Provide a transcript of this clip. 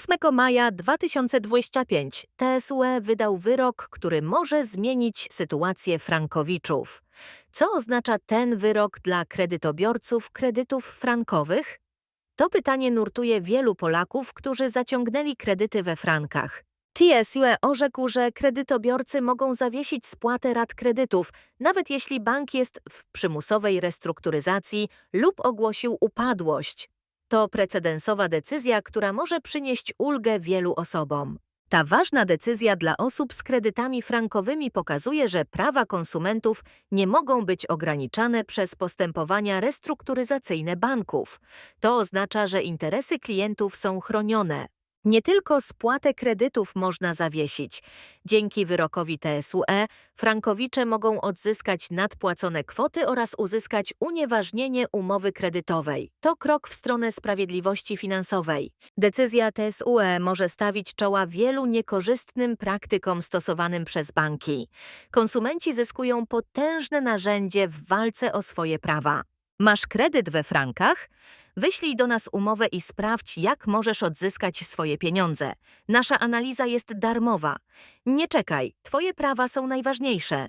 8 maja 2025 TSUE wydał wyrok, który może zmienić sytuację frankowiczów. Co oznacza ten wyrok dla kredytobiorców kredytów frankowych? To pytanie nurtuje wielu Polaków, którzy zaciągnęli kredyty we frankach. TSUE orzekł, że kredytobiorcy mogą zawiesić spłatę rat kredytów, nawet jeśli bank jest w przymusowej restrukturyzacji lub ogłosił upadłość. To precedensowa decyzja, która może przynieść ulgę wielu osobom. Ta ważna decyzja dla osób z kredytami frankowymi pokazuje, że prawa konsumentów nie mogą być ograniczane przez postępowania restrukturyzacyjne banków. To oznacza, że interesy klientów są chronione. Nie tylko spłatę kredytów można zawiesić. Dzięki wyrokowi TSUE frankowicze mogą odzyskać nadpłacone kwoty oraz uzyskać unieważnienie umowy kredytowej. To krok w stronę sprawiedliwości finansowej. Decyzja TSUE może stawić czoła wielu niekorzystnym praktykom stosowanym przez banki. Konsumenci zyskują potężne narzędzie w walce o swoje prawa. Masz kredyt we frankach? Wyślij do nas umowę i sprawdź, jak możesz odzyskać swoje pieniądze. Nasza analiza jest darmowa. Nie czekaj, Twoje prawa są najważniejsze.